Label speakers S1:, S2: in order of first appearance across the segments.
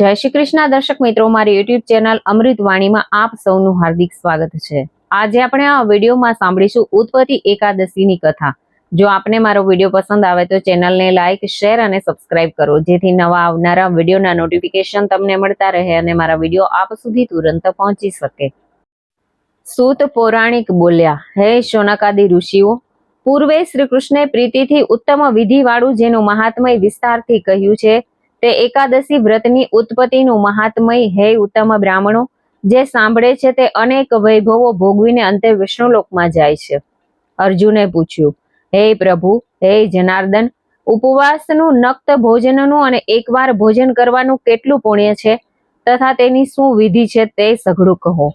S1: જય શ્રી કૃષ્ણ. દર્શક મિત્રો, મારી યુટ્યુબ ચેનલ અમૃત વાણીમાં આપ સૌનું હાર્દિક સ્વાગત છે. આજે આપણે આ વિડીયોમાં સાંભળીશું ઉત્પત્તિ એકાદશીની કથા. જો આપને મારો વીડિયો પસંદ આવે તો ચેનલને લાઇક શેર અને સબસ્ક્રાઇબ કરો. જેથી નવા આવનારા વિડીયોના નોટિફિકેશન તમને મળતા રહે અને મારા વીડિયો આપ સુધી તુરંત પહોંચી શકે. સૂત પૌરાણિક બોલ્યા, હે શોનકાદી ઋષિઓ, પૂર્વે શ્રી કૃષ્ણે પ્રીતિથી ઉત્તમ વિધિવાળું, જેનું મહાત્મય વિસ્તારથી કહ્યું છે તે એકાદશી વ્રતની ઉત્પત્તિનું મહાત્મય હે ઉત્તમ બ્રાહ્મણો, જે સાંભળે છે તે અનેક વૈભવો ભોગવીને અંતે વિષ્ણુલોકમાં જાય છે. અર્જુને પૂછ્યું, હે પ્રભુ, હે જનાર્દન, ઉપવાસનું નક્ત ભોજનનું અને એકવાર ભોજન કરવાનું કેટલું પુણ્ય છે? તથા તેની શું વિધિ છે તે સઘળું કહો.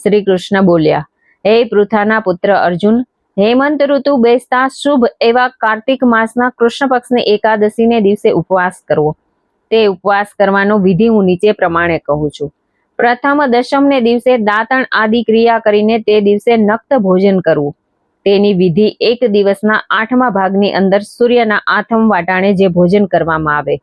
S1: શ્રી કૃષ્ણ બોલ્યા, હે પૃથાના પુત્ર અર્જુન, હેમંત ઋતુ બેસતા શુભ એવા કાર્તિક માસના કૃષ્ણ પક્ષની એકાદશીને દિવસે ઉપવાસ કરવો. તે ઉપવાસ કરવાનો વિધિ હું નીચે પ્રમાણે કહું છું. પ્રથમ દશમને દિવસે દાંતણ આદિ ક્રિયા કરીને તે દિવસે નક્ત ભોજન કરવું. તેની વિધિ એક દિવસના આઠમા ભાગની અંદર સૂર્યના આથમ વાટાણે જે ભોજન કરવામાં આવે,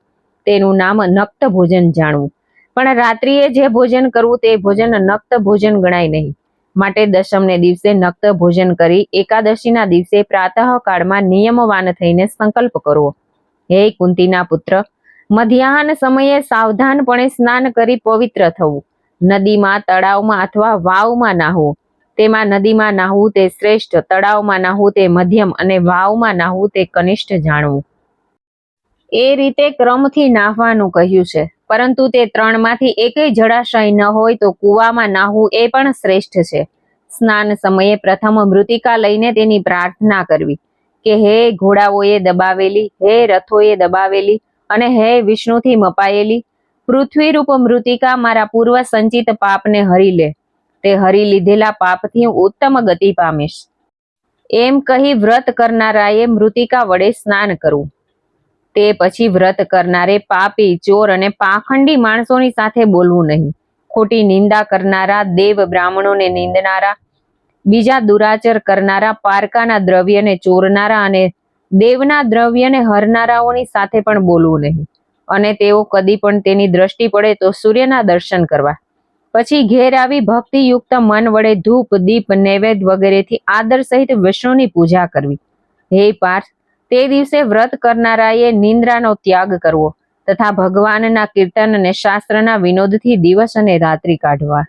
S1: તેનું નામ નક્ત ભોજન જાણવું. પણ રાત્રિએ જે ભોજન કરવું તે ભોજન નક્ત ભોજન ગણાય નહીં. માટે દશમને દિવસે નક્ત ભોજન કરી એકાદશીના દિવસે પ્રાતઃ કાળમાં નિયમવાન થઈને સંકલ્પ કરવો. હે કુંતીના પુત્ર મધ્યાહન સમયે સાવધાનપણે સ્નાન કરી પવિત્ર થવું. નદીમાં, તળાવમાં અથવા વાવમાં નાહવું તેમાં નદીમાં નાહવું તે શ્રેષ્ઠ, તળાવમાં નાહવું તે મધ્યમ અને વાવમાં નાહવું તે કનિષ્ઠ જાણવું. એ રીતે ક્રમથી નાહવાનું કહ્યું છે. પરંતુ તે ત્રણમાંથી એકેય જળાશય ન હોય તો કૂવામાં નાહવું એ પણ શ્રેષ્ઠ છે. સ્નાન સમયે પ્રથમ મૃતિકા લઈને તેની પ્રાર્થના કરવી. કે હે ઘોડાઓએ દબાવેલી, હે રથોએ દબાવેલી અને હે વિષ્ણુથી મપાયેલી પૃથ્વીરૂપ મૃતિકા મારા પૂર્વ સંચિત પાપને હરી લે. તે હરી લીધેલા પાપથી હું ઉત્તમ ગતિ પામીશ. એમ કહી વ્રત કરનારાએ મૃતિકા વડે સ્નાન કરવું. તે પછી વ્રત કરનારે પાપી, ચોર અને પાખંડી માણસોની સાથે બોલવું નહીં. ખોટી નિંદા કરનારા, દેવ બ્રાહ્મણોને નિંદનારા, બીજા દુરાચર કરનારા, પારકાના દ્રવ્યને ચોરનારા અને દેવના દ્રવ્યને હરનારાઓની સાથે પણ બોલવું નહીં. અને તેઓ કદી પણ તેની દ્રષ્ટિ પડે તો સૂર્યના દર્શન કરવા. પછી ઘેર આવી ભક્તિયુક્ત મન વડે ધૂપ, દીપ, નૈવેદ્ય વગેરેથી આદર સહિત વિષ્ણુની પૂજા કરવી. હે પાર્થ, તે દિવસે વ્રત કરનારાએ નિંદ્રાનો ત્યાગ કરવો તથા ભગવાનના કીર્તન અને શાસ્ત્રના વિનોદથી દિવસ અને રાત્રિ કાઢવા.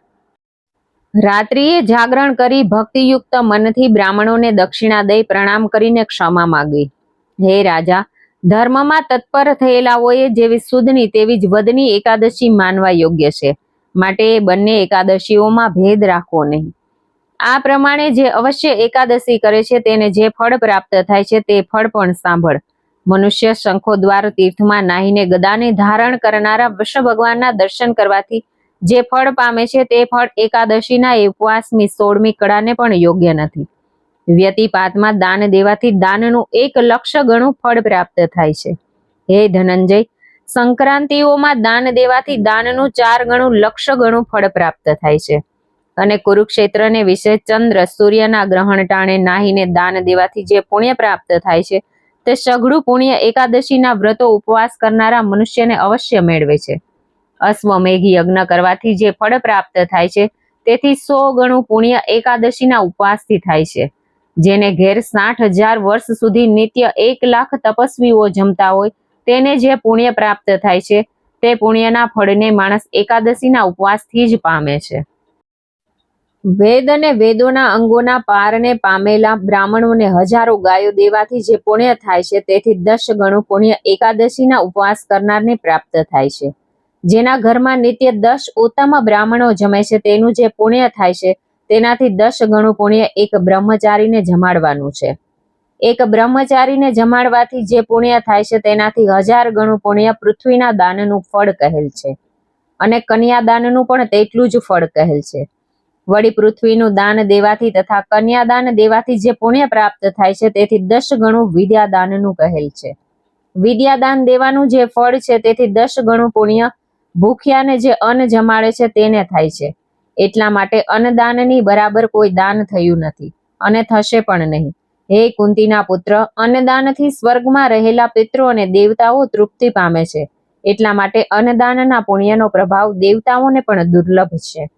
S1: રાત્રિએ જાગરણ કરી ભક્તિયુક્ત મનથી બ્રાહ્મણોને દક્ષિણા દઈ પ્રણામ કરીને ક્ષમા માગી. હે રાજા, ધર્મમાં તત્પર થયેલાઓએ જેવી સુદની તેવી જ વદની એકાદશી માનવા યોગ્ય છે. માટે એ બંને એકાદશીઓમાં ભેદ રાખવો નહીં. આ પ્રમાણે જે અવશ્ય એકાદશી કરે છે તેને જે ફળ પ્રાપ્ત થાય છે તે ફળ પણ સાંભળ. મનુષ્ય શંખો દ્વાર તીર્થમાં નાહીને ગદાને ધારણ કરનારા વિષ્ણુ ભગવાનના દર્શન કરવાથી જે ફળ પામે છે તે ફળ એકાદશીના ઉપવાસમી સોળમી કળાને પણ યોગ્ય નથી. વ્યતિપાતમાં દાન દેવાથી દાનનું એક લક્ષ ગણું ફળ પ્રાપ્ત થાય છે. હે ધનંજય, સંક્રાંતિઓમાં દાન દેવાથી દાનનું ચાર ગણું લક્ષ ગણું ફળ પ્રાપ્ત થાય છે. અને કુરુક્ષેત્રને વિશે ચંદ્ર સૂર્યના ગ્રહણ ટાણે નાહીને દાન દેવાથી જે પુણ્ય પ્રાપ્ત થાય છે, તે સઘળું પુણ્ય એકાદશીના વ્રતો ઉપવાસ કરનારા મનુષ્યને અવશ્ય મેળવે છે. અશ્વમેઘ યજ્ઞ કરવાથી જે ફળ પ્રાપ્ત થાય છે, તેથી સો ગણું પુણ્ય એકાદશીના ઉપવાસથી થાય છે, જેને ઘેર સાઠ હજાર વર્ષ સુધી નિત્ય એક લાખ તપસ્વીઓ જમતા હોય, તેને જે પુણ્ય પ્રાપ્ત થાય છે, તે પુણ્યના ફળને માણસ એકાદશીના ઉપવાસથી જ પામે છે. વેદ અને વેદોના અંગોના પારને પામેલા બ્રાહ્મણોને હજારો ગાયો દેવાથી જે પુણ્ય થાય છે, તેથી દસ ગણું પુણ્ય એકાદશીના ઉપવાસ કરનારને પ્રાપ્ત થાય છે. જેના ઘરમાં નિત્ય દસ ઉત્તમ બ્રાહ્મણો જમે છે, તેનું જે પુણ્ય થાય છે, તેનાથી દસ ગણું પુણ્ય એક બ્રહ્મચારીને જમાડવાનું છે. એક બ્રહ્મચારીને જમાડવાથી જે પુણ્ય થાય છે, તેનાથી હજાર ગણું પુણ્ય પૃથ્વીના દાનનું ફળ કહેલ છે. અને કન્યાદાનનું પણ તેટલું જ ફળ કહેલ છે. વળી પૃથ્વીનું દાન દેવાથી તથા કન્યાદાન દેવાથી જે પુણ્ય પ્રાપ્ત થાય છે, તેથી દસ ગણું વિદ્યાદાનનું કહેલ છે. વિદ્યાદાન દેવાનું જે ફળ છે, તેથી દસ ગણું પુણ્ય ભૂખ્યાને જે અન્ન જમાડે છે તેને થાય છે. એટલા માટે અન્નદાનની બરાબર કોઈ દાન થયું નથી. અને થશે પણ નહીં. હે કુંતીના પુત્ર, અન્નદાનથી સ્વર્ગમાં રહેલા પિત્રો અને દેવતાઓ તૃપ્તિ પામે છે. એટલા માટે અન્નદાનના પુણ્યનો પ્રભાવ દેવતાઓને પણ દુર્લભ છે.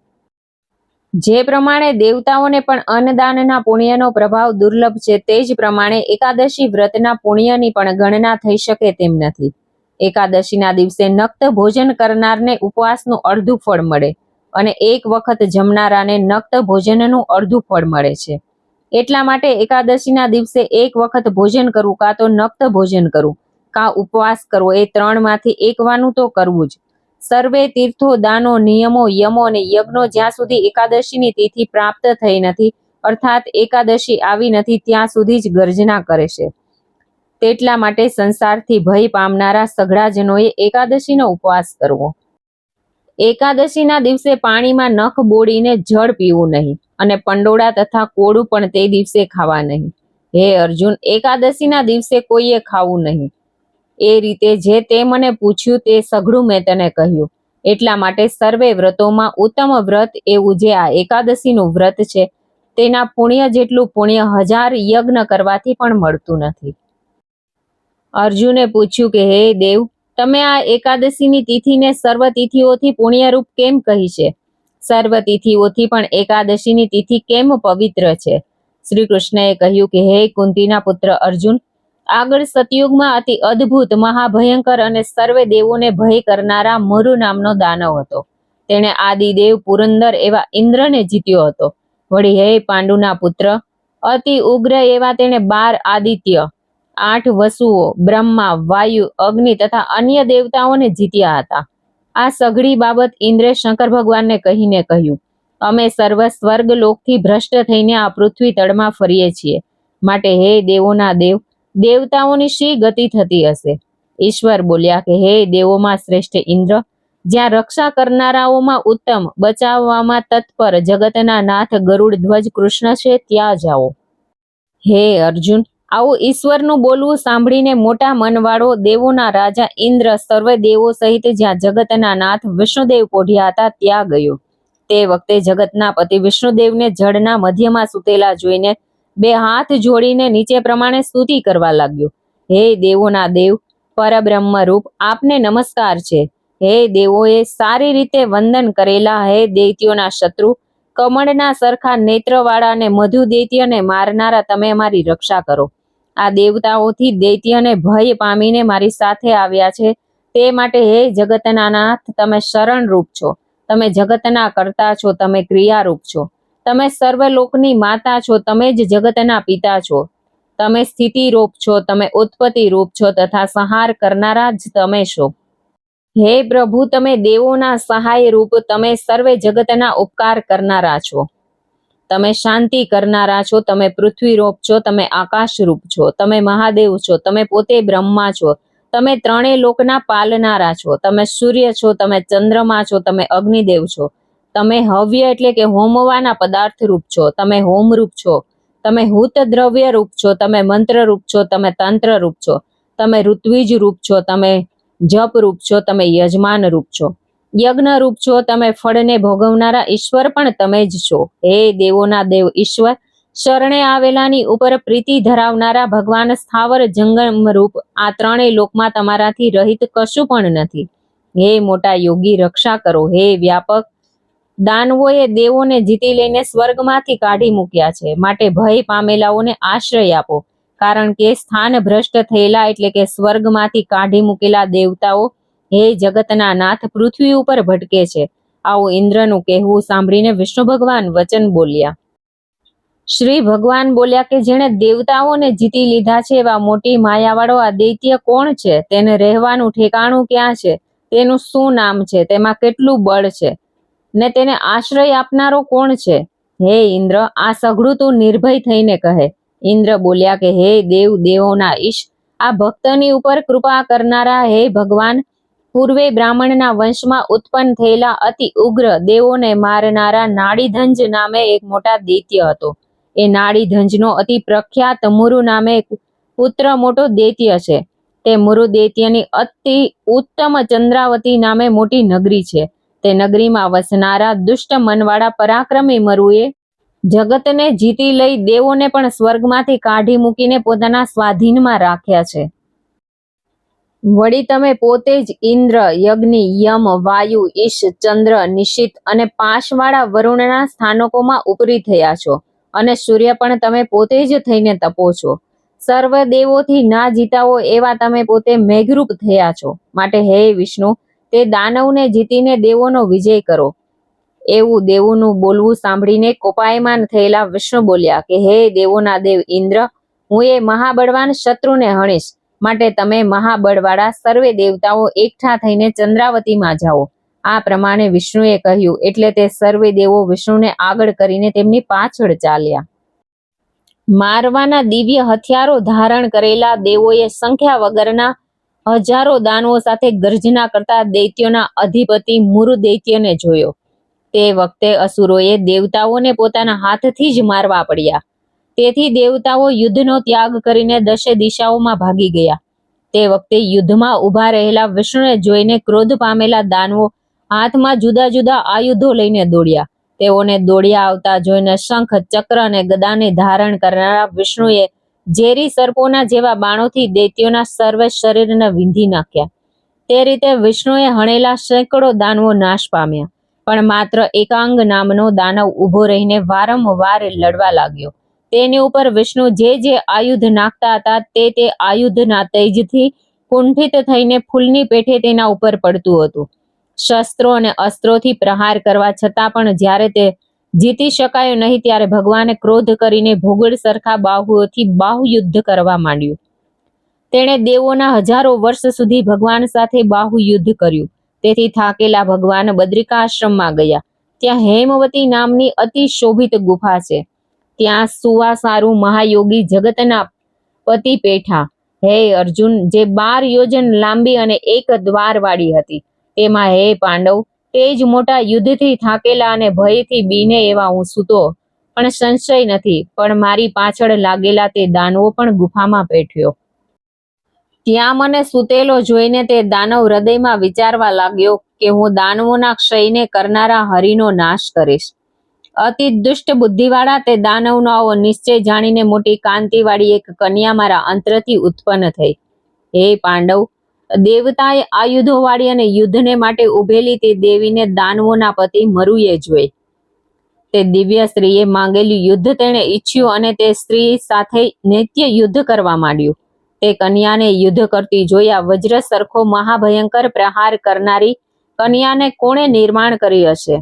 S1: જે પ્રમાણે દેવતાઓને પણ અન્નદાનના પુણ્યનો પ્રભાવ દુર્લભ છે, તે જ પ્રમાણે એકાદશી વ્રતના પુણ્યની પણ ગણના થઈ શકે તેમ નથી. એકાદશીના દિવસે નક્ત ભોજન કરનારને ઉપવાસનું અડધું ફળ મળે અને એક વખત જમનારાને નક્ત ભોજનનું અડધું ફળ મળે છે. એટલા માટે એકાદશીના દિવસે એક વખત ભોજન કરવું કાં તો નક્ત ભોજન કરવું, કાં ઉપવાસ કરવો, એ ત્રણમાંથી એકવાનું તો કરવું જ. સર્વે તીર્થો દાનો નિયમો યમો અને યજ્ઞો જ્યાં સુધી એકાદશીની તિથિ પ્રાપ્ત થઈ નથી, અર્થાત એકાદશી આવી નથી, ત્યાં સુધી જ ગર્જના કરે છે. તેટલા માટે સંસારથી ભય પામનારા સઘળાજનોએ એકાદશીનો ઉપવાસ કરવો. એકાદશીના દિવસે પાણીમાં નખ બોળીને જળ પીવું નહીં અને પંડોળા તથા કોળું પણ તે દિવસે ખાવા નહીં. હે અર્જુન, એકાદશીના દિવસે કોઈએ ખાવું નહીં. એ રીતે જે તે મને પૂછ્યું તે સઘળું મેં તને કહ્યું. એટલા માટે સર્વે વ્રતોમાં ઉત્તમ વ્રત એવું જે આ એકાદશીનું વ્રત છે, તેના પુણ્ય જેટલું પુણ્ય હજાર યજ્ઞ કરવાથી પણ મળતું નથી. અર્જુને પૂછ્યું કે, હે દેવ, તમે આ એકાદશીની તિથિને સર્વ તિથિઓથી પુણ્યરૂપ કેમ કહી છે? સર્વ તિથિઓથી પણ એકાદશીની તિથિ કેમ પવિત્ર છે? શ્રી કૃષ્ણએ કહ્યું કે, હે કુંતીના પુત્ર અર્જુન, આગળ સતયુગમાં અતિ અદ્ભુત, મહાભયંકર અને સર્વે દેવોને ભય કરનારા મરુ નામનો દાનવ હતો. તેણે આદિદેવ પુરંદર એવા ઇન્દ્રને જીત્યો હતો. વળી, હે પાંડુના પુત્ર, અતિ ઉગ્ર એવા તેણે બાર આદિત્ય આઠ વસુઓ, બ્રહ્મા, વાયુ, અગ્નિ તથા અન્ય દેવતાઓને જીત્યા હતા. આ સઘળી બાબત ઇન્દ્રે શંકર ભગવાનને કહીને કહ્યું, અમે સર્વ સ્વર્ગ લોકથી ભ્રષ્ટ થઈને આ પૃથ્વી તળમાં ફરીએ છીએ. માટે હે દેવોના દેવ, દેવતાઓની શી ગતિ થતી હશે? ઈશ્વર બોલ્યા કે, હે દેવોમાં શ્રેષ્ઠ ઇન્દ્ર, જ્યાં રક્ષા કરનારાઓમાં ઉત્તમ, બચાવવામાં તત્પર જગતના નાથ ગરુડ ધ્વજ કૃષ્ણ છે, ત્યાં જાઓ. હે અર્જુન આવું ઈશ્વરનું બોલવું સાંભળીને મોટા મનવાળો દેવોના રાજા ઇન્દ્ર સર્વે દેવો સહિત જ્યાં જગતના નાથ વિષ્ણુદેવ પોઢ્યા હતા ત્યાં ગયો. તે વખતે જગતના પતિ વિષ્ણુદેવને જળના મધ્યમાં સૂતેલા જોઈને બે હાથ જોડીને નીચે પ્રમાણે સ્તુતિ કરવા લાગ્યો. હે દેવોના દેવ પરબ્રહ્મ રૂપ આપને નમસ્કાર છે. હે દેવોએ સારી રીતે વંદન કરેલા હે દૈત્યોના શત્રુ, કમળના સરખા નેત્રવાળા અને મધુ દૈત્યને મારનારા તમે અમારી રક્ષા કરો. આ દેવતાઓથી દૈત્યને ભય પામીને મારી સાથે આવ્યા છે. તે માટે હે જગતના નાથ તમે શરણ રૂપ છો. તમે જગતના કરતા છો, તમે ક્રિયારૂપ છો. તમે સર્વ લોકની માતા છો, તમે જ જગતના પિતા છો. તમે સ્થિતિ રૂપ છો, તમે ઉત્પત્તિ રૂપ છો તથા સંહાર કરનારા જ તમે છો. હે પ્રભુ, તમે દેવોના સહાય રૂપ તમે સર્વે જગતના ઉપકાર કરનારા છો. તમે શાંતિ કરનારા છો તમે પૃથ્વી રૂપ છો તમે આકાશ રૂપ છો તમે મહાદેવ છો તમે પોતે બ્રહ્મા છો તમે ત્રણેય લોકના પાલનારા છો તમે સૂર્ય છો તમે ચંદ્રમા છો તમે અગ્નિદેવ છો તમે હવ્ય એટલે કે હોમવાના પદાર્થ રૂપ છો તમે હોમ રૂપ છો તમે હૂત દ્રવ્ય રૂપ છો તમે મંત્ર રૂપ છો તમે તંત્ર રૂપ છો તમે ઋત્વિજ રૂપ છો તમે જપ રૂપ છો તમે યજમાન રૂપ છો યજ્ઞ રૂપ છો, તમે ફળને ભોગવનારા ઈશ્વર પણ તમે જ છો. હે દેવોના દેવ ઈશ્વર, શરણે આવેલાની ઉપર પ્રીતિ ધરાવનારા ભગવાન સ્થાવર જંગમ રૂપ આ ત્રણેય લોકમાં તમારાથી રહિત કશું પણ નથી. હે મોટા યોગી, રક્ષા કરો. હે વ્યાપક દાનવોએ દેવોને જીતી લઈને સ્વર્ગમાંથી કાઢી મૂક્યા છે. માટે ભય પામેલાઓને આશ્રય આપો. કારણ કે સ્થાન ભ્રષ્ટ થયેલા એટલે કે સ્વર્ગમાંથી કાઢી મૂકેલા દેવતાઓ હે જગતના નાથ પૃથ્વી ઉપર ભટકે છે. આવું ઇન્દ્રનું કહેવું સાંભળીને વિષ્ણુ ભગવાન વચન બોલ્યા. શ્રી ભગવાન બોલ્યા કે જેણે દેવતાઓને જીતી લીધા છે એવા મોટી માયાવાળો આ દૈત્ય કોણ છે? તેને રહેવાનું ઠેકાણું ક્યાં છે? તેનું શું નામ છે? તેમાં કેટલું બળ છે? ને તેને આશ્રય આપનારો કોણ છે? હે ઇન્દ્ર, આ સઘળું તું નિર્ભય થઈને કહે. ઇન્દ્ર બોલ્યા કે, હે દેવ, દેવોના ઈશ, આ ભક્તની ઉપર કૃપા કરનારા હે ભગવાન પૂર્વે બ્રાહ્મણના વંશમાં ઉત્પન્ન થયેલા અતિ ઉગ્ર દેવોને મારનારા નાડીધંજ નામે એક મોટા દૈત્ય હતો. એ નાડીધંજનો અતિ પ્રખ્યાત મુરુ નામે પુત્ર મોટો દૈત્ય છે. તે મુરુ દૈત્યની અતિ ઉત્તમ ચંદ્રાવતી નામે મોટી નગરી છે. તે નગરીમાં વસનારા દુષ્ટ મનવાળા પરાક્રમી મરુએ જગતને જીતી લઈ દેવોને પણ સ્વર્ગમાંથી કાઢી મૂકીને પોતાના સ્વાધીનમાં રાખ્યા છે. વળી તમે પોતે જ ઇન્દ્ર, યજ્ઞ, યમ, વાયુ, ઈશ, ચંદ્ર, નિશિત અને પાશવાળા વરુણના સ્થાનકોમાં ઉપરી થયા છો અને સૂર્ય પણ તમે પોતે જ થઈને તપો છો. સર્વ દેવોથી ના જીતાવો એવા તમે પોતે મેઘરૂપ થયા છો. માટે હે વિષ્ણુ, તે દાનવને જીતીને દેવોનો વિજય કરો. એવું દેવોનું બોલવું સાંભળીને કોપાયમાન થયેલા વિષ્ણુ બોલ્યા કે, હે દેવોના દેવ ઇન્દ્ર, હું એ મહાબળવાન શત્રુને હણીશ. માટે તમે મહાબળવાળા સર્વે દેવતાઓ એકઠા થઈને ચંદ્રાવતીમાં જાઓ. આ પ્રમાણે વિષ્ણુએ કહ્યું, એટલે તે સર્વે દેવો વિષ્ણુને આગળ કરીને તેમની પાછળ ચાલ્યા. મારવાના દિવ્ય હથિયારો ધારણ કરેલા દેવોએ સંખ્યા વગરના હજારો દાનવો સાથે ગર્જના કરતા દૈત્યોના અધિપતિ મુરુ દૈત્યને જોયો. તે વખતે અસુરોએ દેવતાઓને પોતાના હાથથી જ મારવા પડ્યા. તેથી દેવતાઓ યુદ્ધનો ત્યાગ કરીને દશે દિશાઓમાં ભાગી ગયા. તે વખતે યુદ્ધમાં ઊભા રહેલા વિષ્ણુને જોઈને ક્રોધ પામેલા દાનવો હાથમાં જુદા જુદા આયુધો લઈને દોડ્યા. તેઓને દોડ્યા આવતા જોઈને શંખ, ચક્ર અને ગદાને ધારણ કરનારા વિષ્ણુએ ઝેરી સર્પોના જેવા બાણોથી દૈત્યોના સર્વ શરીરને વિંધી નાખ્યા. તે રીતે વિષ્ણુએ હણેલા સેંકડો દાનવો નાશ પામ્યા. પણ માત્ર એકાંગ નામનો દાનવ ઊભો રહીને વારંવાર લડવા લાગ્યો. તેની ઉપર વિષ્ણુ જે જે આયુધ નાખતા હતા તે તે આયુધના તેજથી કુંઠિત થઈને ફૂલની પેઠે તેના ઉપર પડતું હતું. શસ્ત્રો અને અસ્ત્રોથી પ્રહાર કરવા છતાં પણ જ્યારે તે જીતી શકાયો નહીં ત્યારે ભગવાને ક્રોધ કરીને ભોગળ સરખા બાહુઓથી બાહુયુદ્ધ કરવા માંડ્યું. તેણે દેવોના હજારો વર્ષ સુધી ભગવાન સાથે બાહુયુદ્ધ કર્યું. તેથી થાકેલા ભગવાન બદ્રિકાશ્રમમાં ગયા. ત્યાં હેમવતી નામની અતિ શોભિત ગુફા છે. ત્યાં સુવા સારું મહાયોગી જગતના પતિ પેઠા હે અર્જુન, જે બાર યોજન લાંબી અને એક દ્વાર વાળી હતી. તેમાં હે પાંડવ, તે જ મોટા યુદ્ધથી થાકેલા અને ભયથી બીને એવા હું સૂતો પણ સંશય નથી, પણ મારી પાછળ લાગેલા તે દાનવો પણ ગુફામાં પેઠ્યો ત્યાં મને સૂતેલો જોઈને તે દાનવ હૃદયમાં વિચારવા લાગ્યો કે હું દાનવોના ક્ષયને કરનારા હરિનો નાશ કરીશ. અતિ દુષ્ટ બુદ્ધિવાળા તે દાનવનો આવો નિશ્ચય જાણીને મોટી કાંતિવાળી એક કન્યા મારા અંતરથી ઉત્પન્ન થઈ. હે પાંડવ, દેવતાએ આયુધો વાળી અને યુદ્ધને માટે ઉભેલી તે દેવીને દાનવોના પતિ મરુએ જોઈ. તે દિવ્ય સ્ત્રીએ માંગેલું યુદ્ધ તેણે ઈચ્છ્યું અને તે સ્ત્રી સાથે નિત્ય યુદ્ધ કરવા માંડ્યું. તે કન્યાને યુદ્ધ કરતી જોયા વજ્ર સરખો મહાભયંકર પ્રહાર કરનારી કન્યાને કોણે નિર્માણ કરી હશે?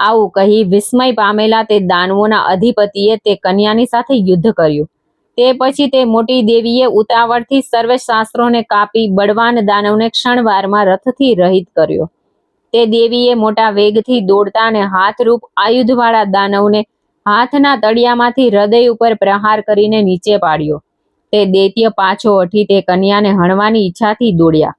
S1: આવું કહી વિસ્મય પામેલા તે દાનવોના અધિપતિએ તે કન્યાની સાથે યુદ્ધ કર્યું. તે પછી તે મોટી દેવીએ ઉતાવળથી સર્વ શાસ્ત્રોને કાપી બળવાન દાનવને ક્ષણવારમાં રથથી રહિત કર્યો. તે દેવીએ મોટા વેગથી દોડતા અને હાથરૂપ આયુધવાળા દાનવને હાથના તળિયામાંથી હૃદય ઉપર પ્રહાર કરીને નીચે પાડ્યો. તે દૈત્ય પાછો હઠી તે કન્યાને હણવાની ઈચ્છાથી દોડ્યા.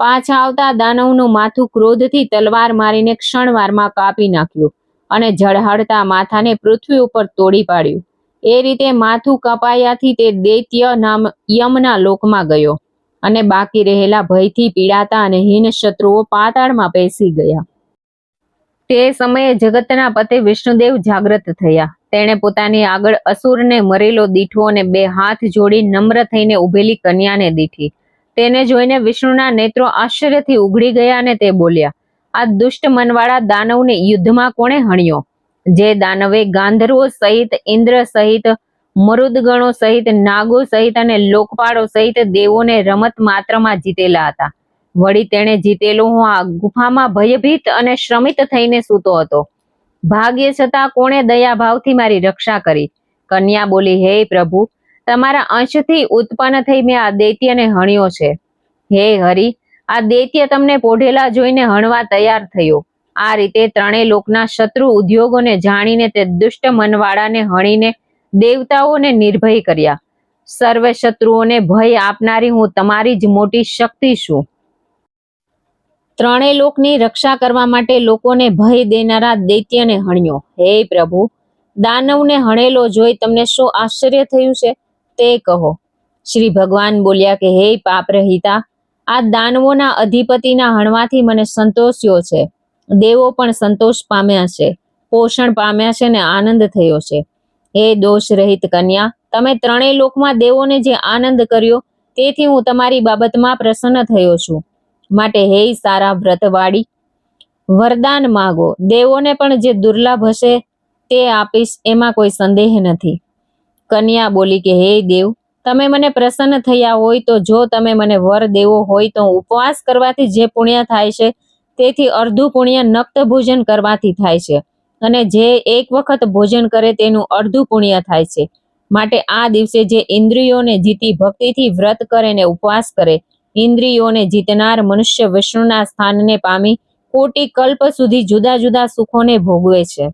S1: પાછા આવતા દાનવનું માથું ક્રોધથી તલવાર મારીને ક્ષણવારમાં કાપી નાખ્યું અને ઝળહળતા માથાને પૃથ્વી ઉપર તોડી પાડ્યું. એ રીતે માથું કપાયાથી તે દૈત્ય નામ યમના લોકમાં ગયો અને બાકી રહેલા ભયથી પીડાતા અને હીન શત્રુઓ પાતાળમાં બેસી ગયા. તે સમયે જગતના પતે વિષ્ણુદેવ જાગ્રત થયા. તેણે પોતાની આગળ અસુરને મરેલો દીઠો અને બે હાથ જોડી નમ્ર થઈને ઉભેલી કન્યાને દીઠી. તેને જોઈને વિષ્ણુના નેત્રો આશ્ચર્યથી ઉઘડી ગયા અને તે બોલ્યા, આ દુષ્ટ મનવાળા દાનવને યુદ્ધમાં કોણે હણ્યો? જે દાનવે ગાંધર્વો સહિત ઇન્દ્ર સહિત, મરુદગણો સહિત, નાગો સહિત અને લોકપાળો સહિત દેવોને રમત માત્રમાં જીતેલા હતા. વળી તેણે જીતેલો હું આ ગુફામાં ભયભીત અને શ્રમિત થઈને સૂતો હતો. ભાગ્ય છતાં કોણે દયાભાવથી મારી રક્ષા કરી? કન્યા બોલી, હે પ્રભુ તમારા અંશથી ઉત્પન્ન થઈ મેં આ દૈત્યને હણ્યો છે. હે હરિ, આ દૈત્ય તમને પોઢેલા જોઈને હણવા તૈયાર થયો. આ રીતે ત્રણેય લોકના શત્રુ ઉદ્યોગોને જાણીને તે દુષ્ટ મનવાળાને હણીને દેવતાઓને નિર્ભય કર્યા. સર્વ શત્રુઓને ભય આપનારી હું તમારી જ મોટી શક્તિ છું. ત્રણેય લોકની રક્ષા કરવા માટે લોકોને ભય દેનારા દૈત્યને હણ્યો. હે પ્રભુ, દાનવને હણેલો જોઈ તમને શું આશ્ચર્ય થયું છે? તે કહો. શ્રી ભગવાન બોલ્યા કે, હે પાપ રહિતા, આ દાનવોના અધિપતિના હણવાથી મને સંતોષ્યો છે. દેવો પણ સંતોષ પામ્યા છે. પોષણ પામ્યા છે ને આનંદ થયો છે. હે દોષ રહિત કન્યા, તમે ત્રણેય લોકમાં દેવોને જે આનંદ કર્યો, તેથી હું તમારી બાબતમાં પ્રસન્ન થયો છું. માટે હે સારા વ્રતવાળી, વરદાન માગો. દેવોને પણ જે દુર્લભ હશે તે આપીશ, એમાં કોઈ સંદેહ નથી. કન્યા બોલી કે, હે દેવ, તમે મને પ્રસન્ન થયા હોય તો જો તમે મને વર દેવો હોય તો ઉપવાસ કરવાથી જે પુણ્ય થાય છે, તેથી અડધું પુણ્ય નક્ત ભોજન કરવાથી થાય છે. અને જે એક વખત ભોજન કરે તેનું અડધું પુણ્ય થાય છે. માટે આ દિવસે જે ઇન્દ્રિયોને જીતી ભક્તિથી વ્રત કરે ને ઉપવાસ કરે, ઇન્દ્રિયોને જીતનાર મનુષ્ય વિષ્ણુના સ્થાનને પામી કોટી કલ્પ સુધી જુદા જુદા સુખોને ભોગવે છે.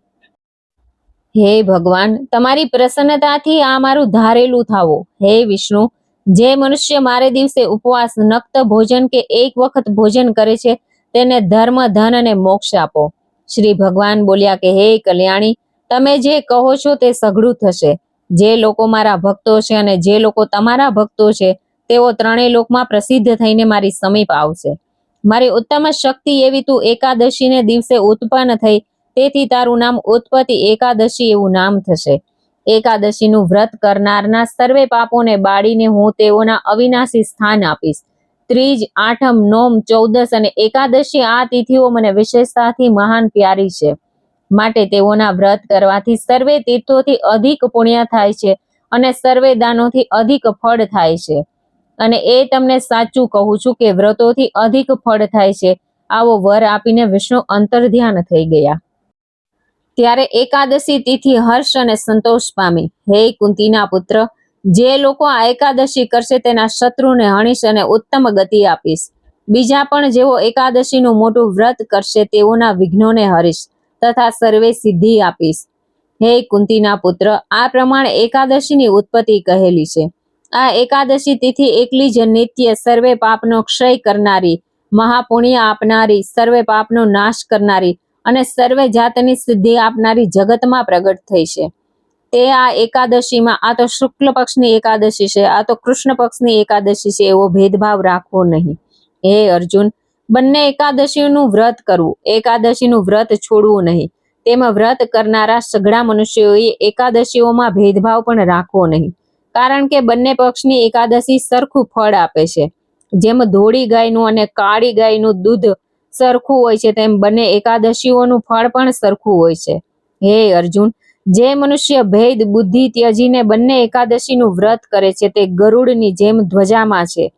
S1: હે ભગવાન, તમારી પ્રસન્નતાથી આ મારું ધારેલું થાવો. હે વિષ્ણુ, જે મનુષ્ય મારે દિવસે ઉપવાસ, નક્ત ભોજન કે એક વખત ભોજન કરે છે, તેને ધર્મ, ધન અને મોક્ષ આપો. શ્રી ભગવાન બોલ્યા કે, હે કલ્યાણી, તમે જે કહો છો તે સઘળું થશે. જે લોકો મારા ભક્તો છે અને જે લોકો તમારા ભક્તો છે, તેઓ ત્રણેય લોકમાં પ્રસિદ્ધ થઈને મારી સમીપ આવશે. મારી ઉત્તમ શક્તિ એવી તું એકાદશીને દિવસે ઉત્પન્ન થઈ તેથી તારું નામ ઉત્પત્તિ એકાદશી એવું નામ થશે. એકાદશીનું વ્રત કરનારના સર્વે પાપોને બાળીને હું તેઓના અવિનાશી સ્થાન આપીશ. ત્રીજ, આઠમ, નોમ, ચૌદસ અને એકાદશી આ તિથિઓ મને વિશેષતાથી મહાન પ્યારી છે. માટે તેઓના વ્રત કરવાથી સર્વે તીર્થોથી અધિક પુણ્ય થાય છે અને સર્વે દાનોથી અધિક ફળ થાય છે. અને એ તમને સાચું કહું છું કે વ્રતોથી અધિક ફળ થાય છે. આવો વર આપીને વિષ્ણુ અંતર્ધ્યાન થઈ ગયા. ત્યારે એકાદશી તિથિ હર્ષ અને સંતોષ પામી. હે કુંતીના પુત્ર, જે લોકો આ એકાદશી કરશે તેના શત્રુને હણીશ અને ઉત્તમ ગતિ આપીશ. બીજા પણ જેઓ એકાદશીનું મોટું વ્રત કરશે તેઓના વિઘ્નોને હરીશ તથા સર્વે સિદ્ધિ આપીશ. હે કુંતીના પુત્ર, આ પ્રમાણે એકાદશીની ઉત્પત્તિ કહેલી છે. આ એકાદશી તિથિ એકલી જ નિત્ય સર્વે પાપનો ક્ષય કરનારી, મહાપુણ્ય આપનારી, સર્વે પાપનો નાશ કરનારી અને સર્વે જાતની સિદ્ધિ આપનારી જગતમાં પ્રગટ થઈ છે. તે આ એકાદશીમાં, આ તો શુક્લ પક્ષની એકાદશી છે, આ તો કૃષ્ણ પક્ષની એકાદશી છે, એવો ભેદભાવ રાખવો નહીં. હે અર્જુન, બંને એકાદશીનું વ્રત કરવું, એકાદશીનું વ્રત છોડવું નહીં. તેમાં વ્રત કરનારા સઘળા મનુષ્યોએ એકાદશીઓમાં ભેદભાવ પણ રાખવો નહીં. કારણ કે બંને પક્ષની એકાદશી સરખું ફળ આપે છે. જેમ ધોળી ગાયનું અને કાળી ગાયનું દૂધ સરખું હોય છે તેમ બંને એકાદશીઓનું ફળ પણ સરખું હોય છે. હે અર્જુન, જે મનુષ્ય ભેદ, બુદ્ધિ, ત્યજીને બંને એકાદશીનું વ્રત કરે છે, તે ગરુડની જેમ ધ્વજામાં છે.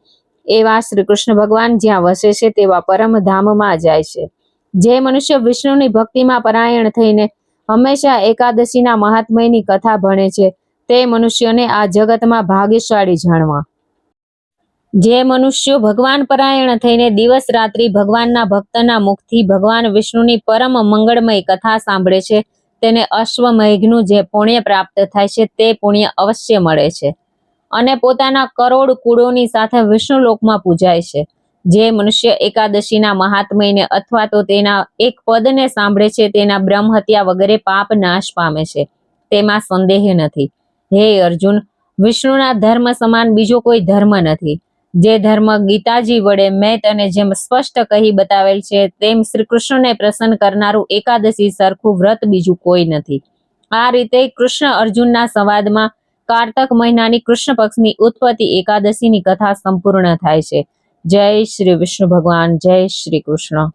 S1: એવા શ્રી કૃષ્ણ ભગવાન જ્યાં વસે છે, તેવા પરમ ધામમાં જાય છે. જે મનુષ્ય વિષ્ણુની ભક્તિમાં પરાયણ થઈને હંમેશા એકાદશીના મહાત્મયની કથા ભણે છે, તે મનુષ્યને આ જગતમાં ભાગ્યશાળી જાણવા. જે મનુષ્યો ભગવાન પરાયણ થઈને દિવસ રાત્રિ ભગવાનના ભક્તના મુખથી ભગવાન વિષ્ણુની પરમ મંગળમય કથા સાંભળે છે, તેને અશ્વમેઘનું જે પુણ્ય પ્રાપ્ત થાય છે તે પુણ્ય અવશ્ય મળે છે. અને પોતાના કરોડ કુળોની સાથે વિષ્ણુ લોકમાં પૂજાય છે. જે મનુષ્ય એકાદશીના મહાત્મયને અથવા તો તેના એક પદને સાંભળે છે, તેના બ્રહ્મ હત્યા વગેરે પાપ નાશ પામે છે. તેમાં સંદેહ નથી. હે અર્જુન, વિષ્ણુના ધર્મ સમાન બીજો કોઈ ધર્મ નથી. જે ધર્મ ગીતાજી વડે મેં તને જેમ સ્પષ્ટ કહી બતાવેલ છે, તેમ શ્રી કૃષ્ણને પ્રસન્ન કરનારું એકાદશી સરખું વ્રત બીજું કોઈ નથી. આ રીતે કૃષ્ણ અર્જુનના સંવાદમાં કારતક મહિનાની કૃષ્ણ પક્ષની ઉત્પત્તિ એકાદશીની કથા સંપૂર્ણ થાય છે. જય શ્રી વિષ્ણુ ભગવાન, જય શ્રી કૃષ્ણ.